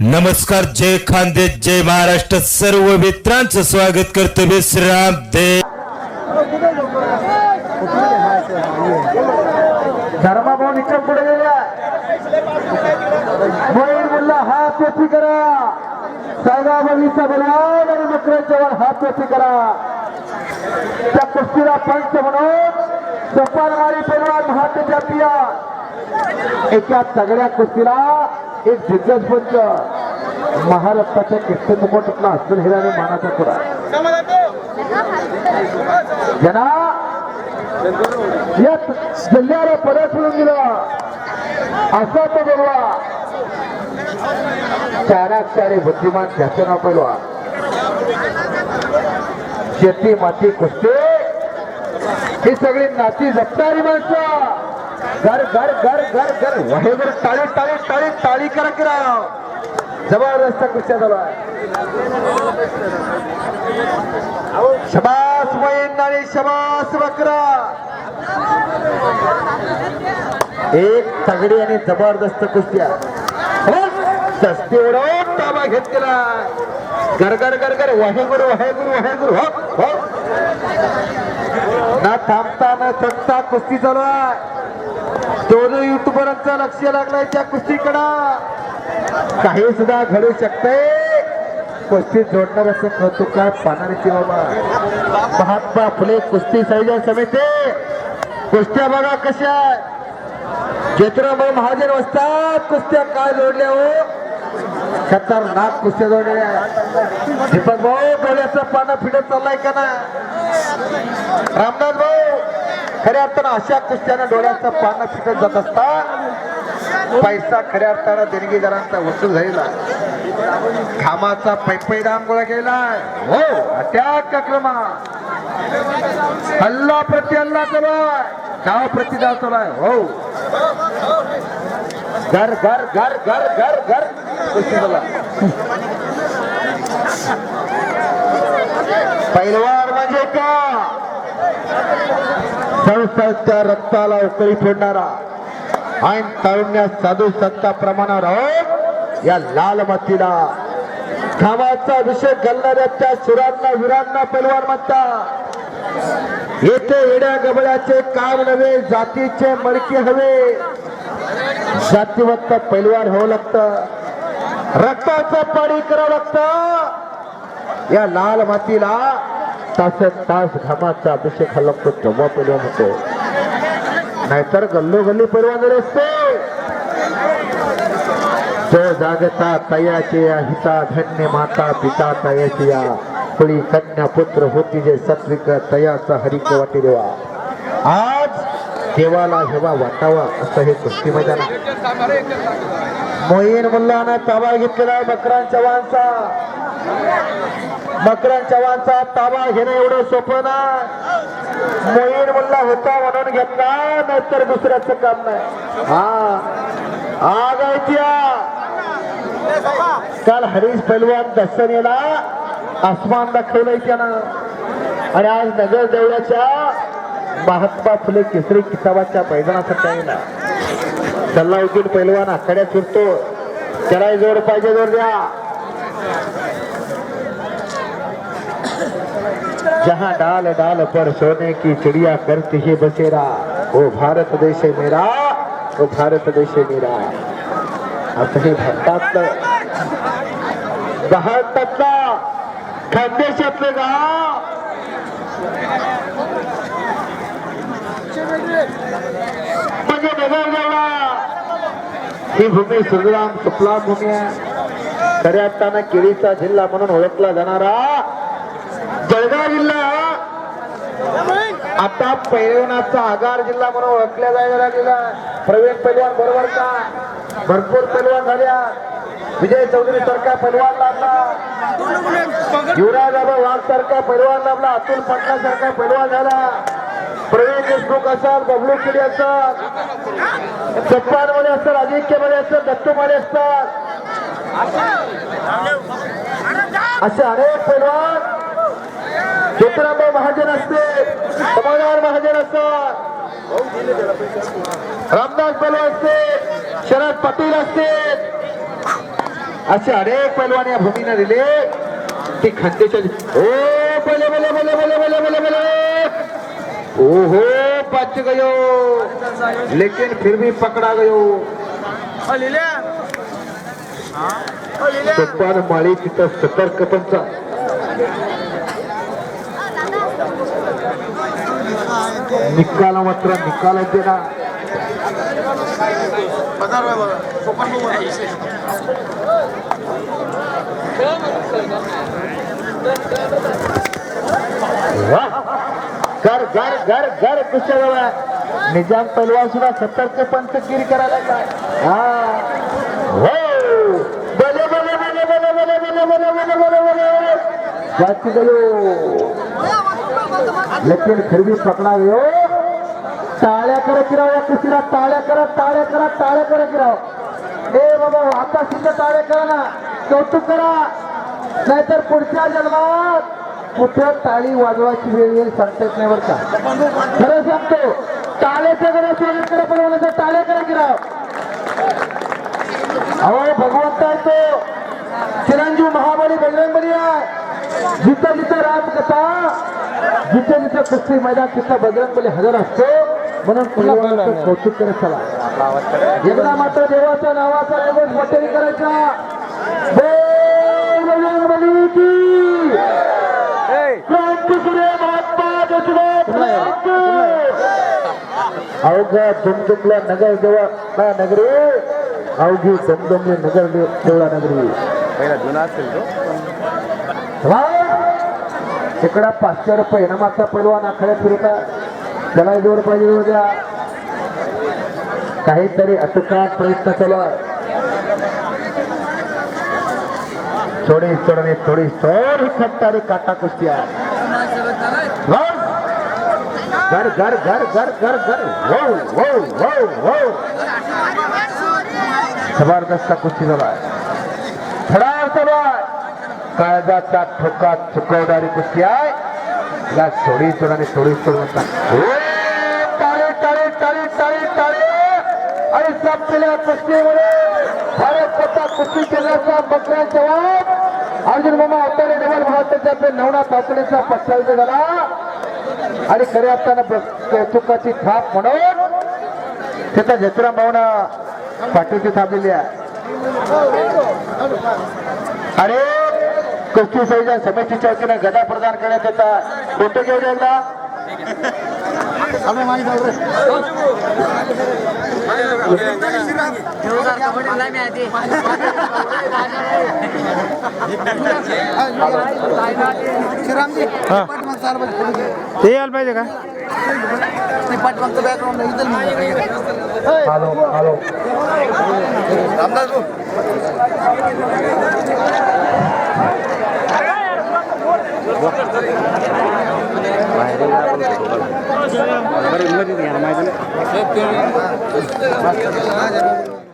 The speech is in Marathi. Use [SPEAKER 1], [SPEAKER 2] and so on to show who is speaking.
[SPEAKER 1] नमस्कार जय खानदे जय महाराष्ट्र. सर्व मित्रांचं स्वागत करतो विश्राम दे
[SPEAKER 2] धर्मा निकम पुढे गेल्या. हात व्यक्ती करा. साहेबाब बलवान आणि नकरे हात व्यक्ती करा. त्या कुस्तीला पंच म्हणून सपानवाडी पैलवान महात्मा चॅम्पियन एका सगळ्या कुस्तीला एक दिग्गज महाराष्ट्राच्या किस्से मुकुटातला अस्सल हिराने मानाचा कुरा जना या जिल्ह्याला परत सोडून दिलं. असा तो बोलवा. चाराक्षारी बुद्धिमान त्याचं नाव पहिलवा शेती माती कुस्ती ही सगळी नाती जपणारी माणसं. घर घर घर घर घर वहेवर टाळी टाळी टाळी टाळी करा करा जबरदस्त कुस्त्या चालू आहे शबास वैन आणि शबास बकरा. एक तगडी आणि जबरदस्त कुस्त्या. सस्ती उडवून ताबा घेतलेला गर गर गर गर. वाहे गुरु वाहे गुरु वाहे गुरु. हो हो. ना थांबता न थकता कुस्ती चालू आहे. दोन युट्यूबरांचं लक्ष लागलाय त्या कुस्तीकडं. काही सुद्धा घडू शकते. कुस्ती जोडणार असं कौतुक काय पाहणारीची बाबा महात्मा फुले कुस्ती संयोजन समिती. कुस्त्या बघा कशा ज्योतिरामभाऊ महाजन वसतात कुस्त्या काय जोडल्या हो? खतरनाक कुस्त्या जोडल्या. दीपक भाऊ डोळ्याचं पानं फिडत चाललाय का ना रामनाथ भाऊ खऱ्या अर्थानं अशा कुस्त्यानं डोळ्याचं पानं फिटत जात असता पैसा खऱ्या अर्थानं देणगीदारांचा वसूल झालेला खामाचा पैपैदाम गोळा केलाय हो अटॅक क्रमा हल्ला प्रति हल्ला चालू आहे. डाव प्रति डाव चालू हो. घर घर घर घर घर घर. कुस्ती पैलवान म्हणजे का? संस्थाच्या रक्ताला उकळी फोडणारा ऐन तारुण्यात साधू सत्ता प्रमाणावर या लाल मातीला खामाचा अभिषेक घालणाऱ्या त्या सुरांना वीरांना पैलवान म्हणतात. येथे येड्या गबळ्याचे काम नव्हे जातीचे मडके हवे. जातीवत्त पैलवान होऊ लागतं. रक्ताचं पाणी करावं लागतं. या लाल मातीला तास तास घामाचा अभिषेक हा लागतो तेव्हा पैलवान होतो. नाहीतर गल्लोगल्ली पैलवान असते जो जागता तयाची या हिता धन्य माता पिता तयाची या कुळी कन्या पुत्र होती जे सत्विक तयाचा हरिक वाटे देवा. आज देवाला हेवा वाटावा असं हे कुस्ती मैदान आहे. मोहीन मुल्लानं ताबा घेतलेला बकरांच्या वांचा मकरान चव्हाणचा ताबा घेणं एवढं सोपं ना. मोहीन मुल्ला होता म्हणून घेतला नाहीतर दुसऱ्याचं काम नाही. हा. आग आहे काल हरीश पैलवान दसऱ्याला आसमान दाखवलंय त्यानं आणि आज नगर देवळाच्या महात्मा फुले केसरी किताबाच्या मैदानासाठी आहे ना. सल्लाउद्दीन पैलवान आखाड्यात फिरतो. त्याला जोर पाहिजे जोर द्या. जहाँ डाल डाल पर सोने की चिड़िया करती है बसेरा, वो भारत देश मेरा ओ भारत देश मेरा। असं हे भारतातलं खानदेशातलं गाव म्हणजे नगर जेवढा ही भूमी सुजलाम सुफलाम भूमी आहे खऱ्या जिल्हा म्हणून ओळखला जाणारा। जळगाव जिल्हा. आता पैलवानाचा आगार जिल्हा म्हणून ओळखल्या जायला लागलेला प्रवीण पैलवान बरोबर का? भरपूर पैलवान झाल्या विजय चौधरी सारखा पैलवान लाभला. युवराज बाबा वाघ सारखा पैलवान लाभला. अतुल पाटला सारखा पैलवान झाला. प्रवीण देशमुख असाल बबलू किडी असतात जप्पानमध्ये असतात आदित्यमध्ये असतात दत्तू मध्ये असतात असे अनेक पैलवान ज्योतिरामभाऊ महाजन असते. समाधान महाजन असतात. रामदास बलवा असते. शरद पाटील असते. असे अनेक पैलवान या भूमीने दिले. ती खंडेच्या ओ बोले बोले बोले बोले बोले बोले ओ हो बच गयो. लेकिन फिर भी पकड़ा गयो. सोपान माळी तिथं सतर्कपणचा निकाल मात्र निकाल देना वाह! घर घर घर घर कुशल निजाम पहलवान सुद्धा सतर्क पंचगिरी करायला काय हा हो बोले बले बले बले लेकिन फिर भी पकड़ा गयो हो. टाळ्या करत राव या कुस्तीला टाळ्या करा टाळ्या करा टाळ्या करत राव ए बाबा आता सुद्धा टाळ्या करा ना. कौतुक करा. नाहीतर पुढच्या जन्मात कुठं टाळी वाजवायची वेळ येईल सांगता येत नाही बरं का. खरं सांगतो टाळ्याच्या घरा स्वागत करा पण टाळ्या करा की अहो भगवंत आहे तो. चिरंजीव महाबली बजरंगबली आहे. जिथं जिथं राजकथा जिथे जिथे कुस्ती मैदान तिथं बजरंग बली हजर असतो म्हणून कौतुक करत चला. एकदा मात्र देवाच्या नावाचा दिवस मोठे करायचा. अवघ्या दुमदुमला नगर देवा नगरी. अवघी दमदमले नगर देवळा नगरी. जुना असेल तो. इकडं पाचशे रुपये. ना मागचा पैलवान आखाड्यात फिरता. त्याला जोर पाहिजे द्या काहीतरी अटकात प्रयत्न केला. थोडी सोडणे थोडी चोर खट्टारी काटा कुस्ती आहे घर घर घर घर घर घर. जबरदस्त कुस्ती झाला. खडा चला काळजाचा ठोका चुकवणारी कुस्ती आहे. या सोडी सोडाने थोडी सोड म्हणतात टाळे टाळे टाळे टाळे टाळे. आणि संपलेल्या कुस्तीमुळे भारत स्वतः कुस्ती केल्याचा बकरा जवाब. अर्जुन मामा अवतारे डबल भारताच्या नवना तातडीचा पक्षाचा झाला. आणि खरे असताना कौतुकाची थाप म्हणून त्याचा जत्रा भावना पाठीची थांबलेली आहे. अरे कुस्ती संयोजन समितीच्या वतीने गदा प्रदान करण्यात येतात फोटो घेऊन एकदा
[SPEAKER 3] ते यायला पाहिजे का?
[SPEAKER 2] हॅलो हॅलो
[SPEAKER 3] बरं मध्ये घ्या माहिती